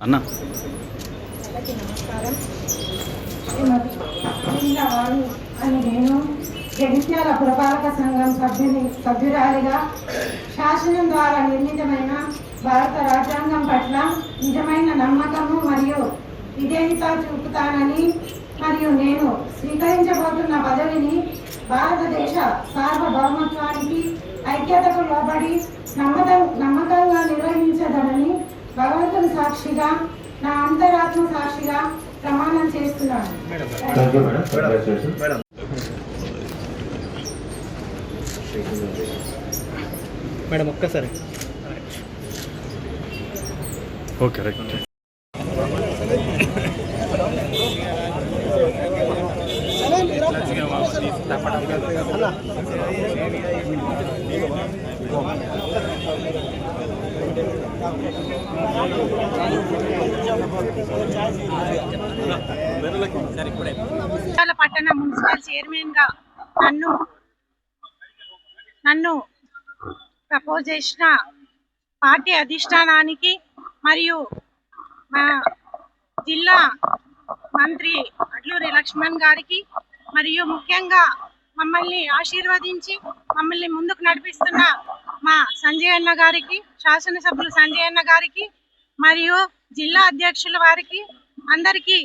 అన్న. నమస్కారం. అని నేను జగిత్యాల పురపాలక సంఘం సభ్యుని సభ్యురాలిగా శాసనం ద్వారా నిర్మితమైన భారత రాజ్యాంగం పట్ల నిజమైన నమ్మకము మరియు విధేయత చూపుతానని మరియు నేను స్వీకరించబోతున్న పదవిని భారతదేశ సార్వభౌమత్వానికి ఐక్యతకు లోబడి నమ్మకం నమ్మకంగా సాక్షిగా నా అంతరాత్మ సాక్షిగా ప్రమాణం చేస్తున్నాను. మేడం ఒక్కసారి. ఓకే రైట్ జగిత్యాల పట్టణ మున్సిపల్ చైర్మన్గా నన్ను నన్ను ప్రపోజ్ చేసిన పార్టీ అధిష్టానానికి మరియు మా జిల్లా మంత్రి అడ్లూరి లక్ష్మణ్ గారికి మరియు ముఖ్యంగా మమ్మల్ని ఆశీర్వదించి మమ్మల్ని ముందుకు నడిపిస్తున్న మా సంజయ్ అన్న గారికి శాసనసభ్యులు సంజయ్ అన్న గారికి మరియు జిల్లా అధ్యక్షుల వారికి అందరికీ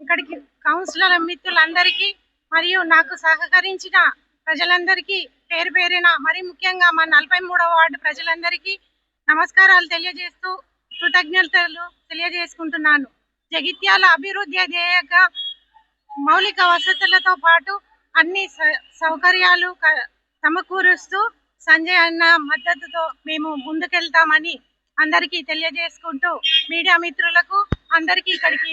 ఇక్కడికి కౌన్సిలర్ మిత్రులందరికీ మరియు నాకు సహకరించిన ప్రజలందరికీ పేరు పేరిన మరి ముఖ్యంగా మా నలభై మూడవ వార్డు ప్రజలందరికీ నమస్కారాలు తెలియజేస్తూ కృతజ్ఞతలు తెలియజేసుకుంటున్నాను. జగిత్యాల అభివృద్ధి ధ్యేయంగా మౌలిక వసతులతో పాటు అన్ని సౌకర్యాలు సమకూరుస్తూ సంజయ్ అన్న మద్దతుతో మేము ముందుకెళ్తామని అందరికీ తెలియజేసుకుంటూ మీడియా మిత్రులకు అందరికీ ఇక్కడికి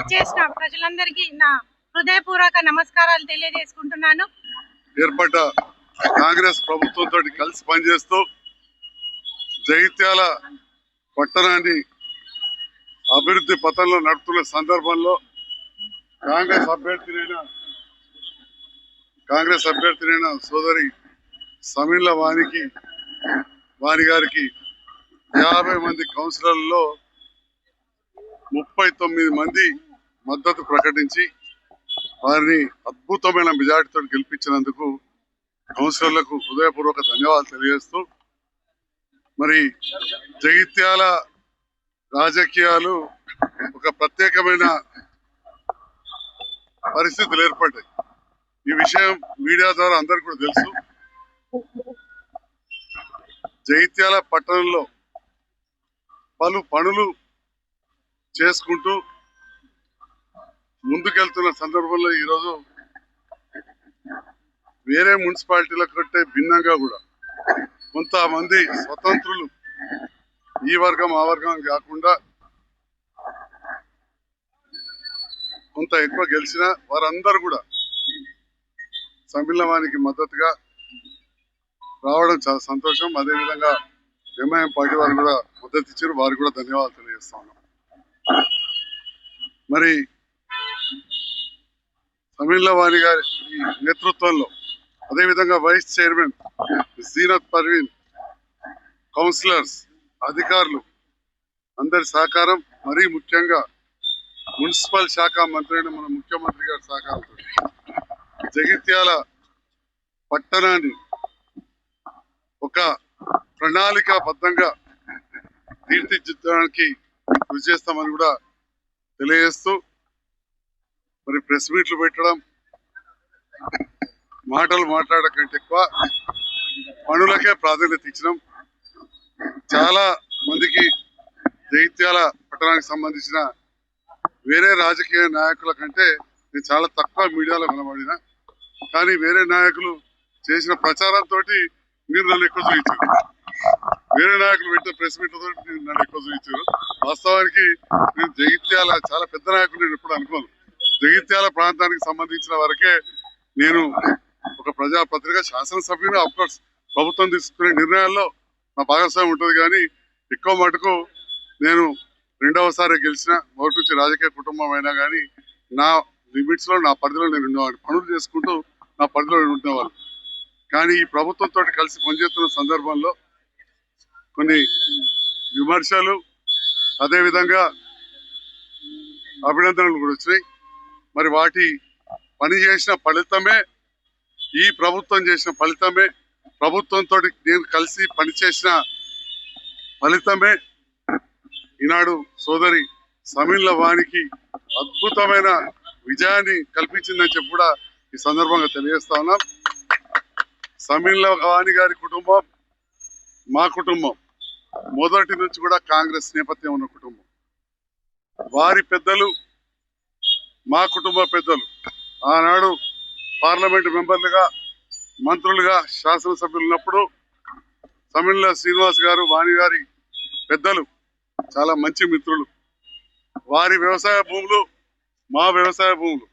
ఇచ్చేసిన ప్రజలందరికీ నా హృదయపూర్వక నమస్కారాలు తెలియజేసుకుంటున్నాను. ఏర్పడ్డ కాంగ్రెస్ ప్రభుత్వంతో కలిసి పనిచేస్తూ జగిత్యాల పట్టణాన్ని అభివృద్ధి పథంలో నడుపుతున్న సందర్భంలో కాంగ్రెస్ అభ్యర్థినైన కాంగ్రెస్ అభ్యర్థినైన సోదరి సమీళ్ళ వాణికి వాణి గారికి యాభై మంది కౌన్సిలర్లలో ముప్పై తొమ్మిది మంది మద్దతు ప్రకటించి వారిని అద్భుతమైన మెజార్టీతో గెలిపించినందుకు కౌన్సిలర్లకు హృదయపూర్వక ధన్యవాదాలు తెలియజేస్తూ మరి జగిత్యాల రాజకీయాలు ఒక ప్రత్యేకమైన పరిస్థితులు ఏర్పడ్డాయి. ఈ విషయం మీడియా ద్వారా అందరికీ కూడా తెలుసు. జైత్యాల పట్టణంలో పలు పనులు చేసుకుంటూ ముందుకెళ్తున్న సందర్భంలో ఈరోజు వేరే మున్సిపాలిటీల కంటే భిన్నంగా కూడా కొంతమంది స్వతంత్రులు ఈ వర్గం ఆ వర్గం కాకుండా కొంత ఎక్కువ గెలిచిన వారందరూ కూడా సమ్మిళవానికి మద్దతుగా రావడం చాలా సంతోషం. అదేవిధంగా ఎంఐఎం పార్టీ వారు కూడా మద్దతు ఇచ్చారు. వారికి కూడా ధన్యవాదాలు తెలియజేస్తా మరి మరి తమిళవాణి గారి ఈ నేతృత్వంలో అదేవిధంగా vice chairman Zeenat Parveen councillors అధికారులు అందరి సహకారం మరీ ముఖ్యంగా మున్సిపల్ శాఖ మంత్రి అయిన మన ముఖ్యమంత్రి గారి సహకారంతో జగిత్యాల పట్టణాన్ని ఒక ప్రణాళికాబద్ధంగా తీర్చిదిద్దడానికి కృషి చేస్తామని కూడా తెలియజేస్తూ మరి ప్రెస్ మీట్లు పెట్టడం మాటలు మాట్లాడకంటే ఎక్కువ పనులకే ప్రాధాన్యత ఇచ్చినాం. చాలా మందికి దైత్యాల పట్టణానికి సంబంధించిన వేరే రాజకీయ నాయకుల కంటే నేను చాలా తక్కువ మీడియాలో కనబడిన. కానీ వేరే నాయకులు చేసిన ప్రచారంతో మీరు నన్ను ఎక్కువ చూపించారు. వేరే నాయకులు పెట్టిన ప్రెస్ మీట్లతో నన్ను ఎక్కువ చూపించారు. వాస్తవానికి నేను జగిత్యాల చాలా పెద్ద నాయకులు నేను ఎప్పుడు అనుకోను. జగిత్యాల ప్రాంతానికి సంబంధించిన వరకే నేను ఒక ప్రజాపత్రిక శాసనసభ్యుని అఫ్కోర్స్ ప్రభుత్వం తీసుకునే నిర్ణయాల్లో నా భాగస్వామ్యం ఉంటుంది. కానీ ఎక్కువ మటుకు నేను రెండవసారి గెలిచిన మొదటి నుంచి రాజకీయ కుటుంబం అయినా కానీ నా లిమిట్స్లో నా పరిధిలో నేను ఉండేవాడిని పనులు చేసుకుంటూ నా పరిధిలో నేను ఉండేవాళ్ళు కానీ ఈ ప్రభుత్వంతో కలిసి పనిచేస్తున్న సందర్భంలో కొన్ని విమర్శలు అదేవిధంగా అభినందనలు కూడా వచ్చినాయి. మరి వాటి పని చేసిన ఫలితమే ఈ ప్రభుత్వం చేసిన ఫలితమే ప్రభుత్వంతో నేను కలిసి పనిచేసిన ఫలితమే. ఈనాడు సోదరి సమీళ్ళ వానికి అద్భుతమైన విజయాన్ని కల్పించిందని చెప్పి కూడా ఈ సందర్భంగా తెలియజేస్తా ఉన్నాం. సమీల వాణి గారి కుటుంబం మా కుటుంబం. మొదటి నుంచి కూడా కాంగ్రెస్ నేపథ్యం ఉన్న కుటుంబం. వారి పెద్దలు మా కుటుంబ పెద్దలు. ఆనాడు పార్లమెంటు మెంబర్లుగా మంత్రులుగా శాసనసభ్యులు ఉన్నప్పుడు తమిళ శ్రీనివాస్ గారు వాణి గారి పెద్దలు చాలా మంచి మిత్రులు. వారి వ్యవసాయ భూములు మా వ్యవసాయ భూములు.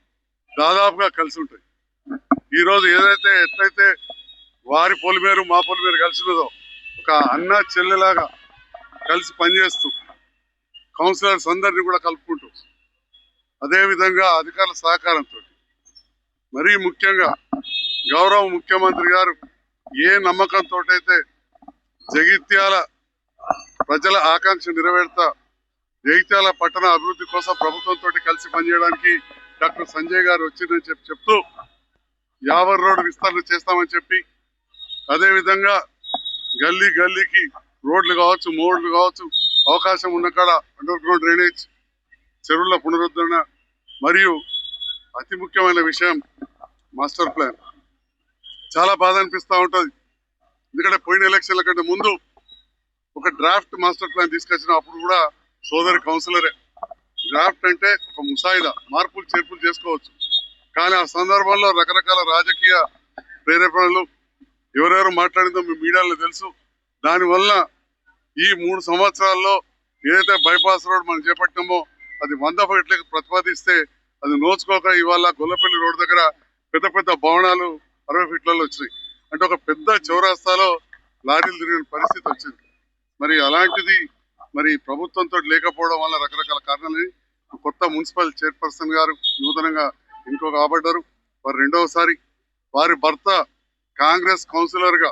దాదాపుగా కలిసి ఉంటాయి. ఈరోజు ఏదైతే ఎట్లయితే వారి పొలిమేరు మా పొలిమేరు కలిసి ఉన్నదో ఒక అన్న చెల్లెలాగా కలిసి పనిచేస్తూ కౌన్సిలర్స్ అందరినీ కూడా కలుపుకుంటూ అదేవిధంగా అధికారుల సహకారంతో. మరీ ముఖ్యంగా గౌరవ ముఖ్యమంత్రి గారు ఏ నమ్మకంతో అయితే జగిత్యాల ప్రజల ఆకాంక్ష నెరవేర్తా జగిత్యాల పట్టణ అభివృద్ధి కోసం ప్రభుత్వంతో కలిసి పనిచేయడానికి డాక్టర్ సంజయ్ గారు వచ్చిందని చెప్పి చెప్తూ యావర్ రోడ్డు విస్తరణ చేస్తామని చెప్పి అదేవిధంగా గల్లీ గల్లీకి రోడ్లు కావచ్చు మోడ్లు కావచ్చు అవకాశం ఉన్న కాడ అండర్ గ్రౌండ్ డ్రైనేజ్ చెరువుల పునరుద్ధరణ మరియు అతి ముఖ్యమైన విషయం మాస్టర్ ప్లాన్ చాలా బాధ అనిపిస్తూ ఉంటుంది. ఎందుకంటే పోయిన ఎలక్షన్ల కంటే ముందు ఒక డ్రాఫ్ట్ మాస్టర్ ప్లాన్ తీసుకొచ్చిన అప్పుడు కూడా సోదరి కౌన్సిలరే డ్రాఫ్ట్ అంటే ఒక ముసాయిదా మార్పులు చేర్పులు చేసుకోవచ్చు. కానీ ఆ సందర్భంలో రకరకాల రాజకీయ ప్రేరేపణలు ఎవరెవరు మాట్లాడిందో మీ మీడియాలో తెలుసు. దానివల్ల ఈ మూడు సంవత్సరాల్లో ఏదైతే బైపాస్ రోడ్ మనం చేపట్టామో అది వంద ఫీట్లకు ప్రతిపాదిస్తే అది నోచుకోక ఇవాళ గొల్లపల్లి రోడ్ దగ్గర పెద్ద పెద్ద భవనాలు అరవై ఫీట్లలో వచ్చినాయి. అంటే ఒక పెద్ద చౌరాస్తాలో లారీలు తిరిగిన పరిస్థితి వచ్చింది. మరి అలాంటిది మరి ప్రభుత్వంతో లేకపోవడం వల్ల రకరకాల కారణాలు కొత్త మున్సిపల్ చైర్పర్సన్ గారు నూతనంగా ఇంకో కాబడ్డారు వారు రెండవసారి వారి భర్త కాంగ్రెస్ కౌన్సిలర్గా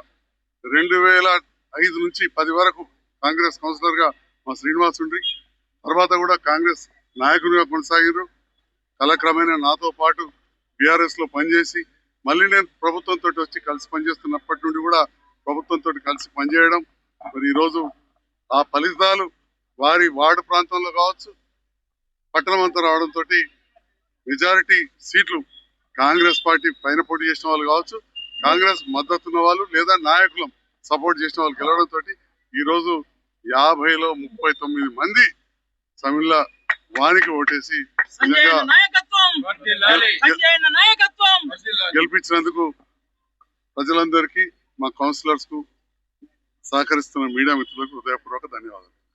రెండు వేల ఐదు నుంచి పది వరకు కాంగ్రెస్ కౌన్సిలర్గా మా శ్రీనివాస్ ఉండ్రి తర్వాత కూడా కాంగ్రెస్ నాయకునిగా కొనసాగారు కాలక్రమేణా నాతో పాటు బీఆర్ఎస్లో పనిచేసి మళ్ళీ నేను ప్రభుత్వంతో వచ్చి కలిసి పనిచేస్తున్నప్పటి నుండి కూడా ప్రభుత్వంతో కలిసి పనిచేయడం మరి ఈరోజు ఆ ఫలితాలు వారి వార్డు ప్రాంతంలో కావచ్చు పట్టణం అంతా రావడంతో మెజారిటీ సీట్లు కాంగ్రెస్ పార్టీ పైన పోటీ చేసిన వాళ్ళు కావచ్చు కాంగ్రెస్ మద్దతు ఉన్న వాళ్ళు లేదా నాయకులం సపోర్ట్ చేసిన వాళ్ళు గెలవడంతో ఈరోజు యాభైలో ముప్పై తొమ్మిది మంది తమిళ వానికి ఓటేసి నిజంగా సంజయ్ నాయకత్వం. గెలిపించినందుకు ప్రజలందరికీ మా కౌన్సిలర్స్కు సహకరిస్తున్న మీడియా మిత్రులకు హృదయపూర్వక ధన్యవాదాలు.